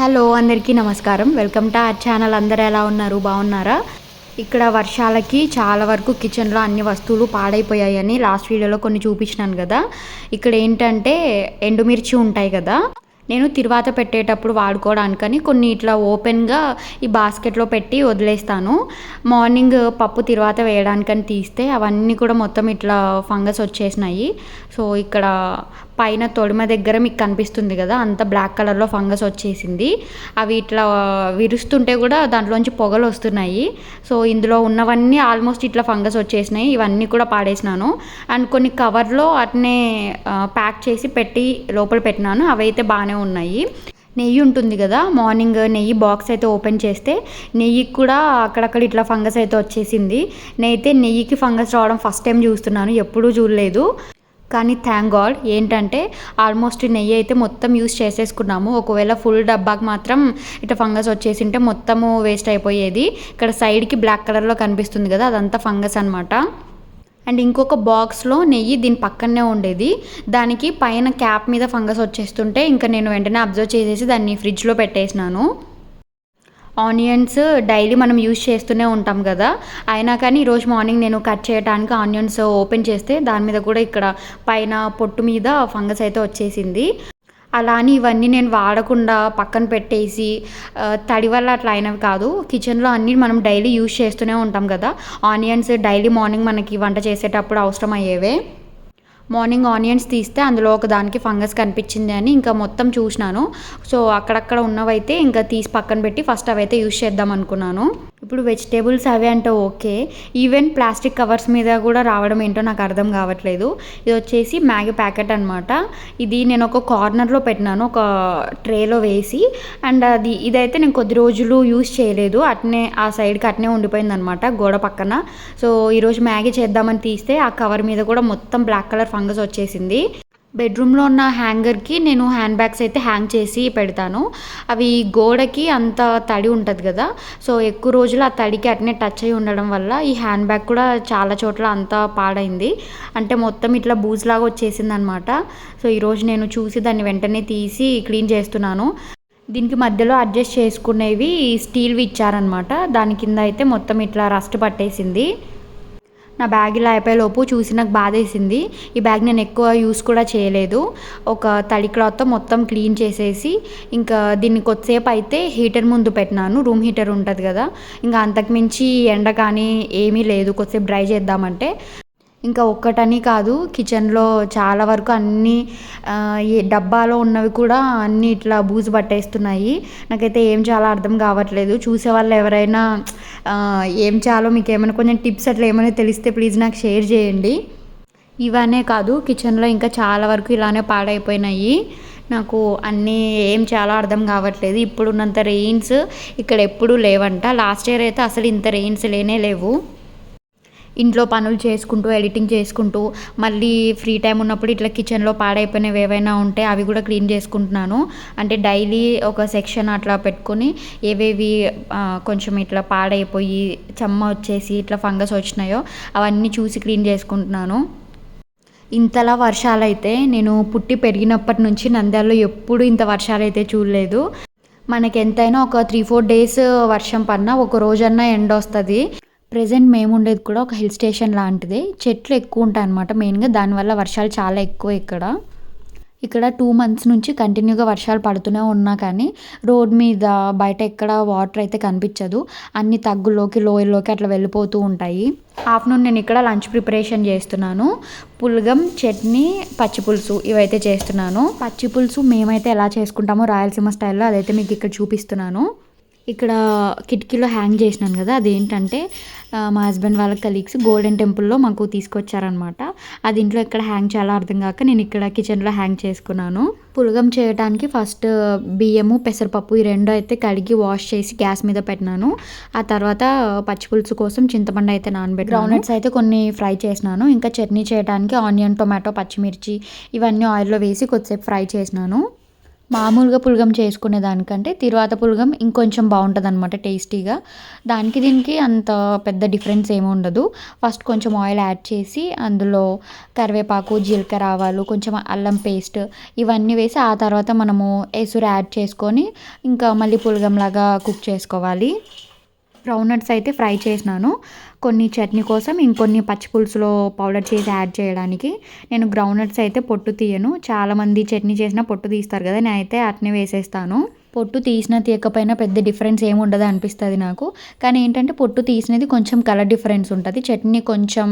Hello అందరికీ నమస్కారం. Welcome to our channel. అందరూ ఎలా ఉన్నారు? బాగున్నారా? ఇక్కడ వర్షాలకి చాలా వరకు కిచెన్లో అన్ని వస్తువులు పాడైపోయాయని లాస్ట్ వీడియోలో కొన్ని చూపించినాను కదా. ఇక్కడ ఏంటంటే ఎండుమిర్చి ఉంటాయి కదా. నేను తిరువాత పెట్టేటప్పుడు వాడుకోవడానికని కొన్ని ఇట్లా ఓపెన్గా ఈ బాస్కెట్లో పెట్టి వదిలేస్తాను. మార్నింగ్ పప్పు తిరువాత వేయడానికని తీస్తే అవన్నీ కూడా మొత్తం ఇట్లా ఫంగస్ వచ్చేసినాయి. సో ఇక్కడ పైన తొడిమ దగ్గర మీకు కనిపిస్తుంది కదా అంత బ్లాక్ కలర్లో ఫంగస్ వచ్చేసింది. అవి ఇట్లా విరుస్తుంటే కూడా దాంట్లోంచి పొగలు వస్తున్నాయి. సో ఇందులో ఉన్నవన్నీ ఆల్మోస్ట్ ఇట్లా ఫంగస్ వచ్చేసినాయి. ఇవన్నీ కూడా పాడేసినాను. అండ్ కొన్ని కవర్లో అట్నే ప్యాక్ చేసి పెట్టి లోపల పెట్టినాను. అవి అయితే బాగానే ఉన్నాయి. నెయ్యి ఉంటుంది కదా మార్నింగ్ నెయ్యి బాక్స్ అయితే ఓపెన్ చేస్తే నెయ్యికి కూడా అక్కడక్కడ ఇట్లా ఫంగస్ అయితే వచ్చేసింది. నేనైతే నెయ్యికి ఫంగస్ రావడం ఫస్ట్ టైం చూస్తున్నాను. ఎప్పుడూ చూడలేదు. కానీ థ్యాంక్ గాడ్ ఏంటంటే ఆల్మోస్ట్ నెయ్యి అయితే మొత్తం యూస్ చేసేసుకున్నాము. ఒకవేళ ఫుల్ డబ్బాకి మాత్రం ఇట్లా ఫంగస్ వచ్చేసింటే మొత్తము వేస్ట్ అయిపోయేది. ఇక్కడ సైడ్కి బ్లాక్ కలర్లో కనిపిస్తుంది కదా అదంతా ఫంగస్ అనమాట అండ్ ఇంకొక బాక్స్లో నెయ్యి దీని పక్కనే ఉండేది. దానికి పైన క్యాప్ మీద ఫంగస్ వచ్చేస్తుంటే ఇంకా నేను వెంటనే అబ్జర్వ్ చేసేసి దాన్ని ఫ్రిడ్జ్లో పెట్టేసినాను. ఆనియన్స్ డైలీ మనం యూజ్ చేస్తూనే ఉంటాం కదా. అయినా కానీ ఈరోజు మార్నింగ్ నేను కట్ చేయడానికి ఆనియన్స్ ఓపెన్ చేస్తే దాని మీద కూడా ఇక్కడ పైన పొట్టు మీద ఫంగస్ అయితే వచ్చేసింది. అలా అని ఇవన్నీ నేను వాడకుండా పక్కన పెట్టేసి తడి వల్ల అట్లా అయినవి కాదు. కిచెన్లో అన్నీ మనం డైలీ యూజ్ చేస్తూనే ఉంటాం కదా. ఆనియన్స్ డైలీ మార్నింగ్ మనకి వంట చేసేటప్పుడు అవసరం అయ్యేవే మార్నింగ్ ఆనియన్స్ తీస్తే అందులో ఒక దానికి ఫంగస్ కనిపించింది అని ఇంకా మొత్తం చూసినాను. సో అక్కడక్కడ ఉన్నవైతే ఇంకా తీసి పక్కన పెట్టి ఫస్ట్ అవైతే యూస్ చేద్దాం అనుకున్నాను. ఇప్పుడు వెజిటేబుల్స్ అవి అంటే ఓకే. ఈవెన్ ప్లాస్టిక్ కవర్స్ మీద కూడా రావడం ఏంటో నాకు అర్థం కావట్లేదు. ఇది వచ్చేసి మ్యాగీ ప్యాకెట్ అనమాట ఇది నేను ఒక కార్నర్లో పెట్టినాను ఒక ట్రేలో వేసి. అండ్ అది ఇదైతే నేను కొద్ది రోజులు యూస్ చేయలేదు. అట్నే ఆ సైడ్కి అట్నే ఉండిపోయింది అనమాట గోడ పక్కన. సో ఈరోజు మ్యాగీ చేద్దామని తీస్తే ఆ కవర్ మీద కూడా మొత్తం బ్లాక్ కలర్ ఫంగస్ వచ్చేసింది. బెడ్రూమ్లో ఉన్న హ్యాంగర్కి నేను హ్యాండ్ బ్యాగ్స్ అయితే హ్యాంగ్ చేసి పెడతాను. అవి గోడకి అంత తడి ఉంటుంది కదా సో ఎక్కువ రోజులు ఆ తడికి అట్నే టచ్ అయి ఉండడం వల్ల ఈ హ్యాండ్ బ్యాగ్ కూడా చాలా చోట్ల అంతా పాడైంది. అంటే మొత్తం ఇట్లా బూజ్లాగా వచ్చేసింది అనమాట సో ఈరోజు నేను చూసి దాన్ని వెంటనే తీసి క్లీన్ చేస్తున్నాను. దీనికి మధ్యలో అడ్జస్ట్ చేసుకునేవి స్టీల్వి ఇచ్చారనమాట. దాని కింద అయితే మొత్తం ఇట్లా రస్ట్ పట్టేసింది. నా బ్యాగ్ ఇలా అయిపోయేలోపు చూసి నాకు బాధేసింది. ఈ బ్యాగ్ నేను ఎక్కువ యూస్ కూడా చేయలేదు. ఒక తడి క్లాత్తో మొత్తం క్లీన్ చేసేసి ఇంకా దీన్ని కొద్దిసేపు అయితే హీటర్ ముందు పెట్టినాను. రూమ్ హీటర్ ఉంటుంది కదా. ఇంకా అంతకుమించి ఎండ కానీ ఏమీ లేదు. కొద్దిసేపు డ్రై చేద్దామంటే. ఇంకా ఒక్కటని కాదు కిచెన్లో చాలా వరకు అన్ని ఈ డబ్బాలో ఉన్నవి కూడా అన్ని ఇట్లా బూజు పట్టేస్తున్నాయి. నాకైతే ఏం చాలా అర్థం కావట్లేదు. చూసే వాళ్ళు ఎవరైనా ఏం చేయాలో మీకు ఏమైనా కొంచెం టిప్స్ అట్లా ఏమైనా తెలిస్తే ప్లీజ్ నాకు షేర్ చేయండి. ఇవనే కాదు కిచెన్లో ఇంకా చాలా వరకు ఇలానే పాడైపోయినాయి. నాకు అన్నీ ఏం చాలా అర్థం కావట్లేదు. ఇప్పుడున్నంత రెయిన్స్ ఇక్కడ ఎప్పుడూ లేవంట. లాస్ట్ ఇయర్ అయితే అసలు ఇంత రెయిన్స్ లేనే లేవు. ఇంట్లో పనులు చేసుకుంటూ ఎడిటింగ్ చేసుకుంటూ మళ్ళీ ఫ్రీ టైం ఉన్నప్పుడు ఇట్లా కిచెన్లో పాడైపోయినవి ఏవైనా ఉంటే అవి కూడా క్లీన్ చేసుకుంటున్నాను. అంటే డైలీ ఒక సెక్షన్ అట్లా పెట్టుకొని ఏవేవి కొంచెం ఇట్లా పాడైపోయి చెమ్మ వచ్చేసి ఇట్లా ఫంగస్ వచ్చినాయో అవన్నీ చూసి క్లీన్ చేసుకుంటున్నాను. ఇంతలా వర్షాలు అయితే నేను పుట్టి పెరిగినప్పటి నుంచి నంద్యాలలో ఎప్పుడు ఇంత వర్షాలు అయితే చూడలేదు. మనకి ఎంతైనా ఒక త్రీ ఫోర్ డేస్ వర్షం పడినా ఒక రోజన్నా ఎండ వస్తుంది ప్రజెంట్ మేము ఉండేది కూడా ఒక హిల్ స్టేషన్ లాంటిది. చెట్లు ఎక్కువ ఉంటాయి అన్నమాట మెయిన్గా. దానివల్ల వర్షాలు చాలా ఎక్కువ ఇక్కడ. ఇక్కడ టూ మంత్స్ నుంచి కంటిన్యూగా వర్షాలు పడుతూనే ఉన్నా కానీ రోడ్ మీద బయట ఎక్కడ వాటర్ అయితే కనిపించదు. అన్ని తగ్గుల్లోకి లోయల్లోకి అట్లా వెళ్ళిపోతూ ఉంటాయి. ఆఫ్టర్నూన్ నేను ఇక్కడ లంచ్ ప్రిపరేషన్ చేస్తున్నాను. పులగం చట్నీ పచ్చి పులుసు ఇవైతే చేస్తున్నాను. పచ్చి పులుసు మేమైతే ఎలా చేసుకుంటామో రాయలసీమ స్టైల్లో అదైతే మీకు ఇక్కడ చూపిస్తున్నాను. ఇక్కడ కిటికీలో హ్యాంగ్ చేసినాను కదా అదేంటంటే మా హస్బెండ్ వాళ్ళ కలీగ్స్ గోల్డెన్ టెంపుల్లో మాకు తీసుకొచ్చారనమాట అది ఇంట్లో ఎక్కడ హ్యాంగ్ చాలా అర్థం కాక నేను ఇక్కడ కిచెన్లో హ్యాంగ్ చేసుకున్నాను. పులగం చేయడానికి ఫస్ట్ బియ్యము పెసరపప్పు ఈ రెండు అయితే కడిగి వాష్ చేసి గ్యాస్ మీద పెట్టినాను. ఆ తర్వాత పచ్చి పులుసు కోసం చింతపండు అయితే నానబెట్టి గ్రౌండ్నట్స్ అయితే కొన్ని ఫ్రై చేసినాను. ఇంకా చట్నీ చేయడానికి ఆనియన్ టొమాటో పచ్చిమిర్చి ఇవన్నీ ఆయిల్లో వేసి కొద్దిసేపు ఫ్రై చేసినాను. మామూలుగా పులగం చేసుకునే దానికంటే తిరువాత పులగం ఇంకొంచెం బాగుంటుంది అనమాట టేస్టీగా. దానికి దీనికి అంత పెద్ద డిఫరెన్స్ ఏమి ఉండదు. ఫస్ట్ కొంచెం ఆయిల్ యాడ్ చేసి అందులో కరివేపాకు జీలకర్ర ఆవాలు కొంచెం అల్లం పేస్ట్ ఇవన్నీ వేసి ఆ తర్వాత మనము ఎసురు యాడ్ చేసుకొని ఇంకా మళ్ళీ పులగంలాగా కుక్ చేసుకోవాలి. బ్రౌన్ నట్స్ అయితే ఫ్రై చేసినాను. కొన్ని చట్నీ కోసం ఇంకొన్ని పచ్చి పులుసులో పౌడర్ చేసి యాడ్ చేయడానికి నేను గ్రౌండ్ నట్స్ అయితే పొట్టు తీయను. చాలామంది చట్నీ చేసినా పొట్టు తీస్తారు కదా నేనైతే అట్నే వేసేస్తాను. పొట్టు తీసినా తీయకపోయినా పెద్ద డిఫరెన్స్ ఏమి ఉండదు అనిపిస్తుంది నాకు. కానీ ఏంటంటే పొట్టు తీసినది కొంచెం కలర్ డిఫరెన్స్ ఉంటుంది. చట్నీ కొంచెం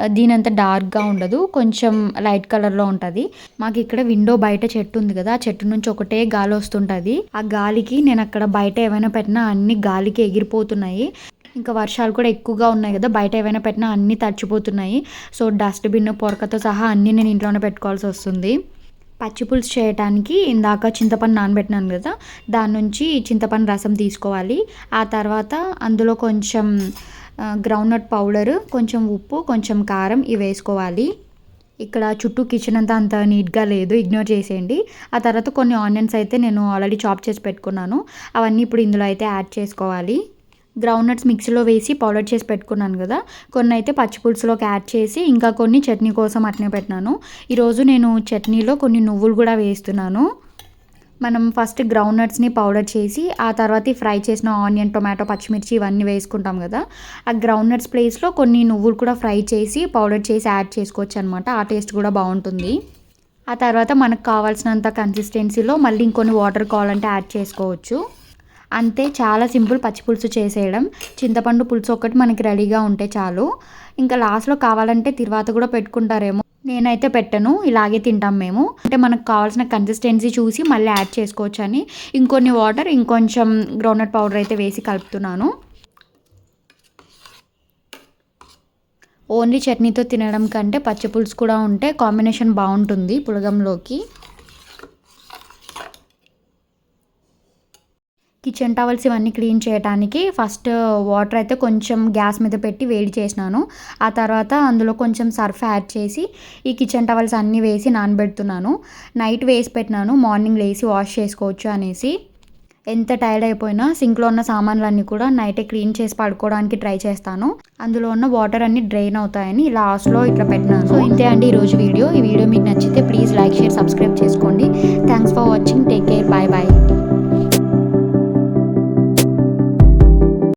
ఆ, దీనంత డార్క్గా ఉండదు. కొంచెం లైట్ కలర్లో ఉంటుంది. మాకు ఇక్కడ విండో బయట చెట్టు ఉంది కదా ఆ చెట్టు నుంచి ఒకటే గాలి వస్తుంటుంది. ఆ గాలికి నేను అక్కడ బయట ఏమైనా పెట్టినా అన్ని గాలికి ఎగిరిపోతున్నాయి. ఇంకా వర్షాలు కూడా ఎక్కువగా ఉన్నాయి కదా బయట ఏమైనా పెట్టినా అన్నీ తడిచిపోతున్నాయి. సో డస్ట్బిన్ పొరకతో సహా అన్నీ నేను ఇంట్లోనే పెట్టుకోవాల్సి వస్తుంది. పచ్చి పులుసు చేయడానికి ఇందాక చింతపండు నానబెట్టినాను కదా దాని నుంచి చింతపండు రసం తీసుకోవాలి. ఆ తర్వాత అందులో కొంచెం గ్రౌండ్నట్ పౌడర్ కొంచెం ఉప్పు కొంచెం కారం ఇవి వేసుకోవాలి. ఇక్కడ చుట్టూ కిచెన్ అంతా అంత నీట్గా లేదు ఇగ్నోర్ చేసేయండి. ఆ తర్వాత కొన్ని ఆనియన్స్ అయితే నేను ఆల్రెడీ చాప్ చేసి పెట్టుకున్నాను. అవన్నీ ఇప్పుడు ఇందులో అయితే యాడ్ చేసుకోవాలి. గ్రౌండ్ నట్స్ మిక్సీలో వేసి పౌడర్ చేసి పెట్టుకున్నాను కదా. కొన్ని అయితే పచ్చిపులుసులోకి యాడ్ చేసి ఇంకా కొన్ని చట్నీ కోసం అట్నే పెట్టినాను. ఈరోజు నేను చట్నీలో కొన్ని నువ్వులు కూడా వేస్తున్నాను. మనం ఫస్ట్ గ్రౌండ్ నట్స్ని పౌడర్ చేసి ఆ తర్వాత ఫ్రై చేసిన ఆనియన్ టొమాటో పచ్చిమిర్చి ఇవన్నీ వేసుకుంటాం కదా. ఆ గ్రౌండ్ నట్స్ ప్లేస్లో కొన్ని నువ్వులు కూడా ఫ్రై చేసి పౌడర్ చేసి యాడ్ చేసుకోవచ్చు అనమాట ఆ టేస్ట్ కూడా బాగుంటుంది. ఆ తర్వాత మనకు కావాల్సినంత కన్సిస్టెన్సీలో మళ్ళీ ఇంకొన్ని వాటర్ కావాలంటే యాడ్ చేసుకోవచ్చు. అంతే చాలా సింపుల్ పచ్చి పులుసు చేసేయడం. చింతపండు పులుసు ఒకటి మనకి రెడీగా ఉంటే చాలు. ఇంకా లాస్ట్లో కావాలంటే తిరువాత కూడా పెట్టుకుంటారేమో. నేనైతే పెట్టను ఇలాగే తింటాం మేము. అంటే మనకు కావాల్సిన కన్సిస్టెన్సీ చూసి మళ్ళీ యాడ్ చేసుకోవచ్చు అని ఇంకొన్ని వాటర్ ఇంకొంచెం గ్రౌండ్నట్ పౌడర్ అయితే వేసి కలుపుతున్నాను. ఓన్లీ చట్నీతో తినడం కంటే పచ్చి పులుసు కూడా ఉంటే కాంబినేషన్ బాగుంటుంది పులగంలోకి. చెంట టవల్స్ ఇవన్నీ క్లీన్ చేయడానికి ఫస్ట్ uh, వాటర్ అయితే కొంచెం గ్యాస్ మీద పెట్టి వేడి చేసినాను. ఆ తర్వాత అందులో కొంచెం సర్ఫ్ యాడ్ చేసి ఈ కిచెన్ టవల్స్ అన్నీ వేసి నానబెడుతున్నాను. నైట్ వేసి పెట్టినాను మార్నింగ్ లేసి వాష్ చేసుకోవచ్చు అనేసి. ఎంత టైర్డ్ అయిపోయినా సింక్లో ఉన్న సామాన్లన్నీ కూడా నైటే క్లీన్ చేసి పడుకోవడానికి ట్రై చేస్తాను. అందులో ఉన్న వాటర్ అన్ని డ్రైన్ అవుతాయని లాస్ట్లో ఇట్లా పెట్టినాను. సో ఇంతే అండి ఈరోజు వీడియో. ఈ వీడియో మీకు నచ్చితే ప్లీజ్ లైక్ షేర్ సబ్స్క్రైబ్ చేసుకోండి. Thanks for watching take care bye bye